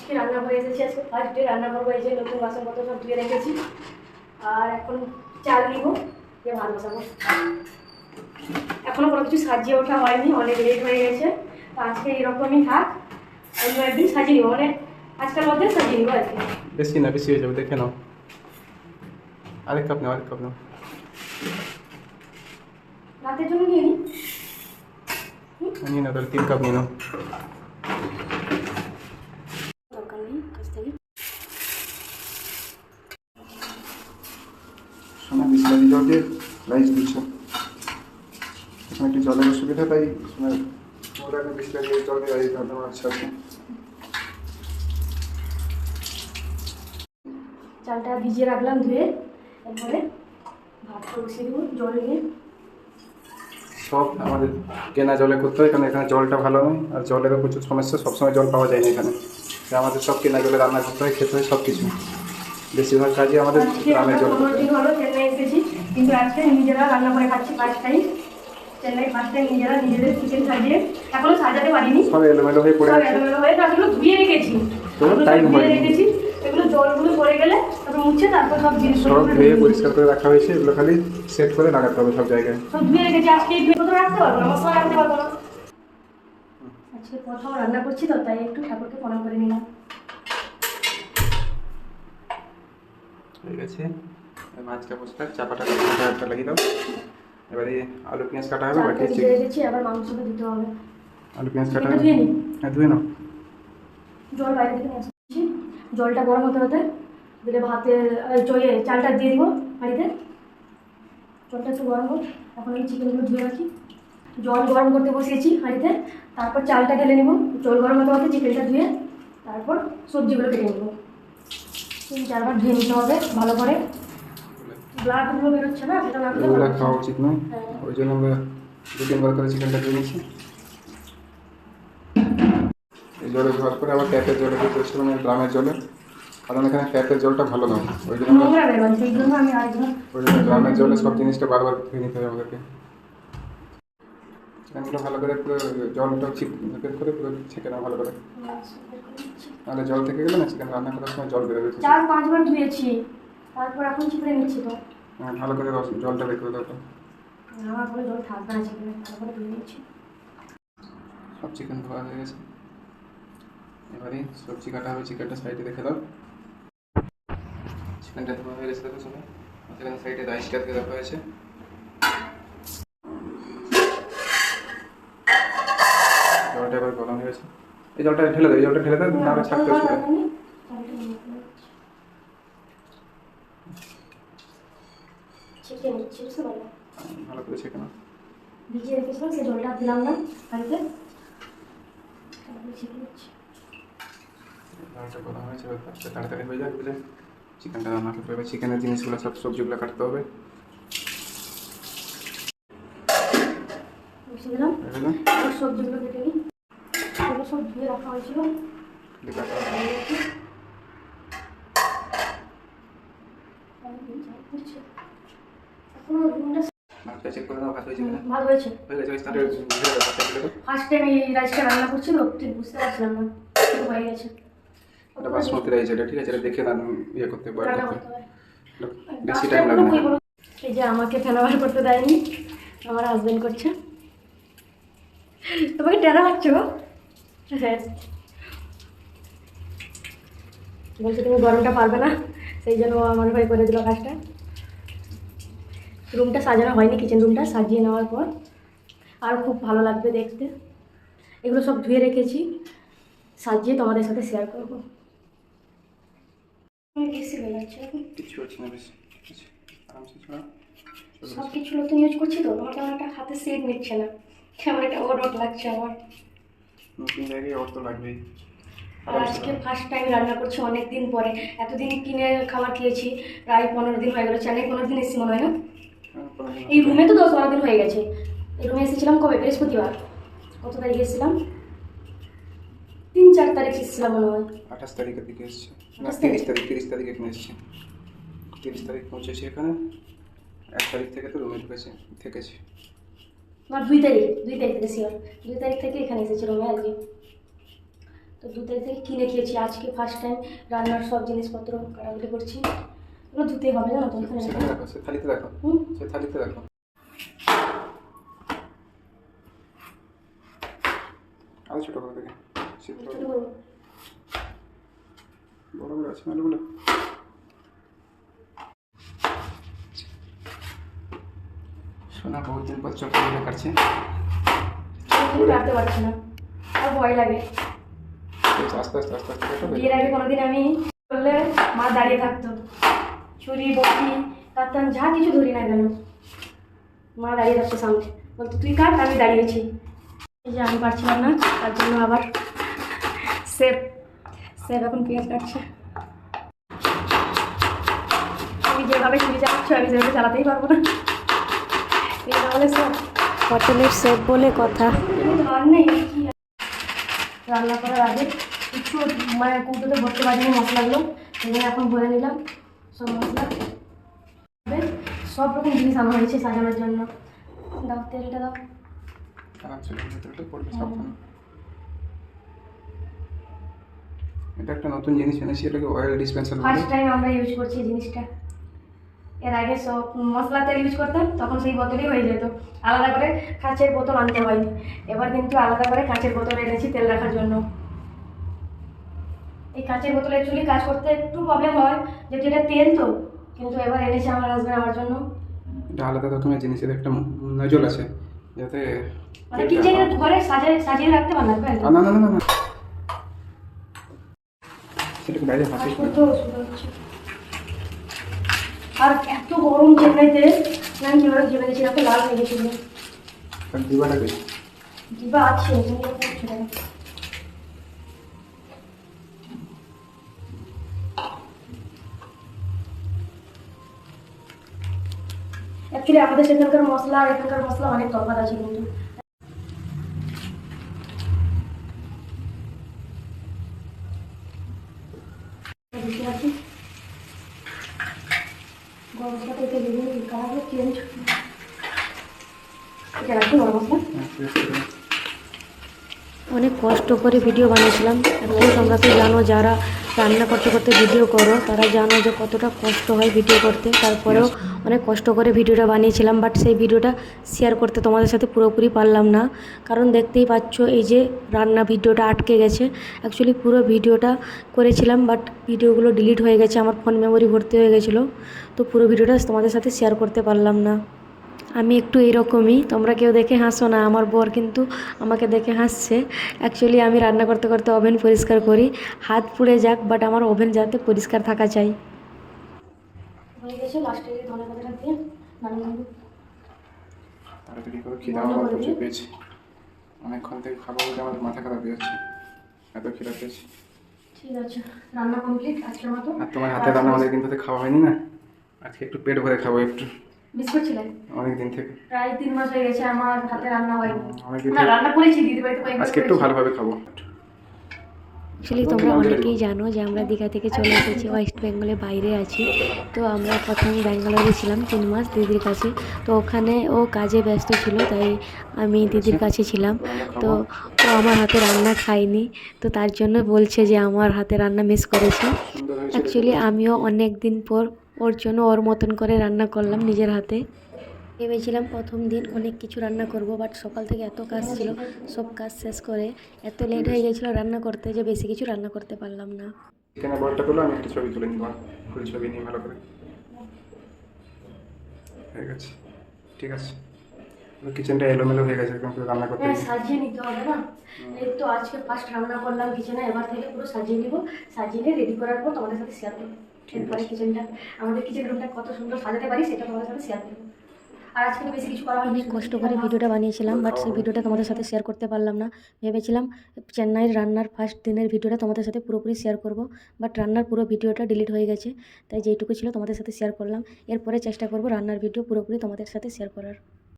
আজকে রান্না করে এসেছি আজকে ফার্স্ট ডে রান্না করব এই যে নতুন বাসনপত্র সব ধুয়ে রেখেছি। আর এখন চাল নিব দিয়ে ভাত বসাবো। এখনও কোনো কিছু সাজিয়ে ওঠা হয়নি অনেক লেট হয়ে গেছে। তো আজকে এরকমই থাক অন্য একদিন সাজিয়ে নিবো মানে আজকের মধ্যে সাজিয়ে নিবো আজকে বেশি না বেশি হয়ে যাবে দেখে নাও। আরেক কাপ নাও আরেক কাপ নাও। রাতের জন্য নিয়ে নিই নিয়ে নাও তাহলে তিন কাপ নিয়ে নাও দরকার নেই কাছ থেকে দিয়ে রাইস দিচ্ছ। এখানে একটু জলের অসুবিধা তাই জল দিয়ে চালটা ভিজিয়ে রাখলাম ধুয়ে এরপরে ভাতটা বসিয়ে দেবো জল নিয়ে। সব আমাদের কেনা জলে করতে হয় কারণ এখানে জলটা ভালো নয় আর জলেরও প্রচুর সমস্যা সবসময় জল পাওয়া যায় না এখানে আমাদের সব কেনা জলে রান্না করতে হয় খেতে হয় সব কিছু বেশিরভাগ কাজই আমাদের গ্রামের জল কিন্তু আজকে নিজেরা রান্না করে খাচ্ছি ফার্স্ট টাইম চেন্নাই নিজেরা নিজেদের কিচেন সাজিয়ে এখনও সাজাতে পারিনি। সব এলোমেলো হয়ে পড়ে সব এলোমেলো হয়ে তারপরে ধুয়ে রেখেছি। এগুলো সব time ধুয়ে রেখেছি। এগুলো জলগুলো পড়ে গেলে তারপর মুছে তারপর সব জিনিসগুলো সব ধুয়ে পরিষ্কার করে রাখা হয়েছে এগুলো খালি সেট করে লাগাতে হবে সব জায়গায়। সব ধুয়ে রেখেছি আজকে এই ধুয়ে রাখতে পারব না মশলা রাখতে পারব না। আজকে প্রথম রান্না করছি তো তাই একটু ঠাকুরকে প্রণাম করে নিলাম। গেছে। এবার মাছটা বসে চাপাটা একটা লাগিয়ে দাও। এবারে আলু পেঁয়াজ কাটা হবে বাকি রেখেছি আবার মাংসটা দিতে হবে। আলু পেঁয়াজ কাটা ধুয়ে নিই হ্যাঁ ধুয়ে নাও। জল বাইরে থেকে নিয়ে জলটা গরম হতে হতে দিলে এই চালটা দিয়ে দিব হাঁড়িতে জলটা একটু গরম হোক এখন আমি চিকেনগুলো ধুয়ে রাখি। জল গরম করতে বসিয়েছি হাঁড়িতে তারপর চালটা ঢেলে নেব। জল গরম হতে হতে চিকেনটা ধুয়ে তারপর সবজিগুলো কেটে নেব। তিন চারবার ধুয়ে নিতে হবে ভালো করে ব্লাডগুলো বেরোচ্ছে না সেটা না দিলে এগুলো খাওয়া উচিত নয়। হ্যাঁ। ওই জন্য আমরা দু তিনবার করে চিকেনটা ধুয়ে নিচ্ছি। এই জলে ধোয়ার পরে আবার ট্যাপের জলে দিতে হচ্ছে মানে গ্রামের জলে। কারণ এখানে ট্যাপের জলটা ভালো নয় ওই জন্য ওই জন্য গ্রামের জলে সব জিনিসটা বারবার ধুয়ে নিতে হবে আমাদেরকে। চিকেনগুলো ভালো করে পুরো জলটা চিপ করে পুরো ছেঁকে নাও ভালো করে। নাহলে জল থেকে গেলে না চিকেন রান্না করার সময় জল বেরোবে চার পাঁচবার ধুয়েছি। তারপর এখন চিপড়ে নিচ্ছি তো হ্যাঁ, ভালো করে জলটা বের করে দাও তো। আমার কোনো জল থাকবে না চিকেনে ভালো করে ধুয়ে নিচ্ছি। সব চিকেন ধোয়া হয়ে গেছে। এবারে সবজি কাটা হবে চিকেনটা সাইডে রেখে দাও। চিকেনটা ধোয়া হয়ে গেছে দেখো সবাই এখানে সাইডে রাইসটা দিয়ে রাখা হয়েছে। জলটা এবার গরম হয়ে গেছে। এই জলটা ঢেলে দাও এই জলটা ঢেলে দাও নাহলে ছাড়তে অসুবিধা নিচ্ছি বুঝতে পারলে ভালো করে ছেঁকে নাও ভিজিয়ে রেখেছিলাম সেই জলটা দিলাম না হয়েছে তাড়াতাড়ি হয়ে বুঝলে। চিকেনটা রান্না করতে হবে চিকেনের জিনিসগুলো সব সবজিগুলো কাটতে হবে। না? সবজিগুলো কেটে নিই। সব ধুয়ে রাখা হয়েছিল। রুমটা চেক করে নাও ভাত হয়েছে হয়েছে। হয়ে গেছে ফার্স্ট টাইম এই রাইসটা রান্না করছিল ঠিক বুঝতে পারছিলাম না হয়ে গেছে। এটা বাসমতি রাইস এটা ঠিক আছে এটা দেখে না ইয়ে করতে বেশি টাইম লাগবে এই যে আমাকে করতে দেয়নি আমার হাজবেন্ড করছে। তোমাকে টেরা লাগছে হ্যাঁ। বলছে তুমি গরমটা পারবে না সেই জন্য আমার ভাই করে দিল কাজটা। রুমটা সাজানো হয়নি কিচেন রুমটা সাজিয়ে নেওয়ার পর। আর খুব ভালো লাগবে দেখতে। এগুলো সব ধুয়ে রেখেছি সাজিয়ে তোমাদের সাথে শেয়ার করব। হয়ে সব কিছু নতুন ইউজ করছি তো আমার কেমন একটা হাতে সেট নিচ্ছে না। কেমন একটা ওট ওট লাগছে আমার। নতুন জায়গায় ওর তো লাগবেই। আজকে ফার্স্ট টাইম রান্না করছি অনেক দিন পরে। এতদিন কিনে খাবার খেয়েছি প্রায় পনেরো দিন হয়ে গেল চেন্নাই পনেরো দিন এসেছি মনে হয় না? এই রুমে তো দশ বারো দিন হয়ে গেছে। এই রুমে এসেছিলাম কবে? বৃহস্পতিবার। কত তারিখে এসেছিলাম? তিন চার তারিখ এসেছিলাম মনে হয়। আঠাশ তারিখের দিকে এসছে। না তিরিশ তারিখ। তিরিশ তারিখ এখানে এসছে। তিরিশ তারিখ পৌঁছেছি এখানে। এক তারিখ থেকে তো রুমে ঢুকেছে থেকেছি। না দুই তারিখ দুই তারিখ থেকে শিওর দুই তারিখ থেকে এখানে এসেছি রুমে আর কি তো দু তারিখ থেকে কিনে খেয়েছি। আজকে ফার্স্ট টাইম রান্নার সব জিনিসপত্র কাটাকুটি করছি এগুলো ধুতে হবে জানো তো এখানে দেখো থালিতে দেখো হুম? সে থালিতে দেখো আরও ছোট করে দেখে বড় বড় আছে আলুগুলো সোনা বহুত দিন পর চকলেট কাটছে। কাটতে পারছি না আর ভয় লাগে। আস্তে আস্তে আস্তে আস্তে বিয়ের আগে কোনোদিন আমি করলে মা দাঁড়িয়ে থাকতো। ছুরি বটি কাটতাম যা কিছু ধরি না কেন? মা দাঁড়িয়ে থাকতো সামনে। বলতো তুই কাট আমি দাঁড়িয়েছি। এই যে আমি পারছিলাম না তার জন্য আবার সেফ সেফ এখন পেঁয়াজ কাটছে। আমি যেভাবে ছুরি চালাচ্ছ আমি সেভাবে চালাতেই পারব না। এই তাহলে সব হোটেলের সেফ বলে কথা। আর নেই কি রান্না করার আগে একটু মানে কৌটোতে ভরতে পারিনি মশলাগুলো এখানে এখন ভরে নিলাম। সব মশলা সব রকম জিনিস আনা হয়েছে সাজানোর জন্য। দাও তেলটা দাও। পড়বে সাবধানে এটা একটা নতুন জিনিস এনেছি এটাকে অয়েল ডিসপেন্সার ফার্স্ট টাইম আমরা ইউজ করছি জিনিসটা। এর আগে সব মশলা তেল ইউজ করতাম তখন সেই বোতলেই হয়ে যেত। আলাদা করে কাঁচের বোতল আনতে হয়নি। এবার কিন্তু আলাদা করে কাঁচের বোতল এনেছি তেল রাখার জন্য। এই কাঁচের বোতলে অ্যাকচুয়ালি কাজ করতে একটু প্রবলেম হয় যেহেতু এটা তেল তো কিন্তু এবার এনেছে আমার হাজব্যান্ড আমার জন্য। এটা আলাদা রকমের জিনিস এর একটা নজল আছে যাতে মানে কিচেনের ঘরে সাজিয়ে সাজিয়ে রাখতে পারলাম তাই না না না না সেটাকে বাইরে না হচ্ছে। আর এত গরম চেন্নাইতে আমি যেভাবে জেনে গেছি এত লাল হয়ে গেছিল তার দিবাটাকে দিবা আছে কিন্তু পড়ছে অ্যাকচুয়ালি আমাদের সেখানকার মশলা আর এখানকার মশলা অনেক তফাৎ আছে কিন্তু। অনেক কষ্ট করে ভিডিও বানিয়েছিলাম। এখন তোমরা তো জানো যারা রান্না করতে করতে ভিডিও করো। তারা জানো যে কতটা কষ্ট হয় ভিডিও করতে। তারপরেও অনেক কষ্ট করে ভিডিওটা বানিয়েছিলাম বাট সেই ভিডিওটা শেয়ার করতে তোমাদের সাথে পুরোপুরি পারলাম না। কারণ দেখতেই পাচ্ছ এই যে রান্না ভিডিওটা আটকে গেছে। অ্যাকচুয়ালি পুরো ভিডিওটা করেছিলাম বাট ভিডিওগুলো ডিলিট হয়ে গেছে আমার ফোন মেমোরি ভর্তি হয়ে গেছিল। তো পুরো ভিডিওটা তোমাদের সাথে শেয়ার করতে পারলাম না। আমি একটু এইরকমই তোমরা কেউ দেখে হাসো না আমার বর কিন্তু আমাকে দেখে হাসছে। অ্যাকচুয়ালি আমি রান্না করতে করতে ওভেন পরিষ্কার করি। হাত পুড়ে যাক বাট আমার ওভেন যাতে পরিষ্কার থাকা চাই। হয়ে গেছে লাস্টে ধনে পাতাটা দিয়ে তাড়াতাড়ি করে খিদে আমার প্রচুর পেয়েছে। অনেকক্ষণ থেকে খাব বলে আমার মাথা খারাপ হয়ে যাচ্ছে। এত খিদা পেয়েছি। ঠিক আছে রান্না কমপ্লিট আজকের মতো। আর তোমার হাতে রান্না আমাদের কিন্তু খাওয়া হয়নি না। আজকে একটু পেট ভরে খাব একটু। মিস করছিলেন? অনেক দিন থেকে। প্রায় তিন মাস হয়ে গেছে আমার হাতে রান্না হয়নি। না রান্না করেছি দিদি বাড়িতে কয়েকবার আজকে একটু ভালোভাবে খাব। অ্যাকচুয়ালি তোমরা অনেকেই জানো যে আমরা দীঘা থেকে চলে এসেছি ওয়েস্ট বেঙ্গলে বাইরে আছি। তো আমরা প্রথম ব্যাঙ্গালোরে ছিলাম তিন মাস দিদির কাছে। তো ওখানে ও কাজে ব্যস্ত ছিল তাই আমি দিদির কাছে ছিলাম। তো ও আমার হাতে রান্না খায়নি তো তার জন্য বলছে যে আমার হাতে রান্না মিস করেছে। অ্যাকচুয়ালি আমিও অনেক দিন পর ওর জন্য ওর মতন করে রান্না করলাম নিজের হাতে। ভেবেছিলাম প্রথম দিন অনেক কিছু রান্না করব বাট সকাল থেকে এত কাজ ছিল সব কাজ শেষ করে এত লেট হয়ে গেছিল রান্না করতে যে বেশি কিছু রান্না করতে পারলাম না। চিকেনের বলটা তুলো আমি একটা ছবি তুলে নিব ফুল ছবি নিয়ে ভালো করে। গেছে ঠিক আছে। কিচেনটা এলোমেলো হয়ে গেছে একদম রান্না করতে হ্যাঁ সাজিয়ে নিতে হবে না? এই তো আজকে ফার্স্ট রান্না করলাম কিচেনে এবার থেকে পুরো সাজিয়ে নিব সাজিয়ে নিয়ে রেডি করার পর তোমাদের সাথে শেয়ার করব। এরপরে কিচেনটা আমাদের কিচেন রুমটা কত সুন্দর সাজাতে পারি সেটা তোমাদের সাথে শেয়ার করব। অনেক কষ্ট করে ভিডিওটা বানিয়েছিলাম বাট সেই ভিডিওটা তোমাদের সাথে শেয়ার করতে পারলাম না। ভেবেছিলাম চেন্নাইয়ের রান্নার ফার্স্ট দিনের ভিডিওটা তোমাদের সাথে পুরোপুরি শেয়ার করব বাট রান্নার পুরো ভিডিওটা ডিলিট হয়ে গেছে, তাই যেইটুকু ছিল তোমাদের সাথে শেয়ার করলাম। এরপরে চেষ্টা করব রান্নার ভিডিও পুরোপুরি তোমাদের সাথে শেয়ার করার।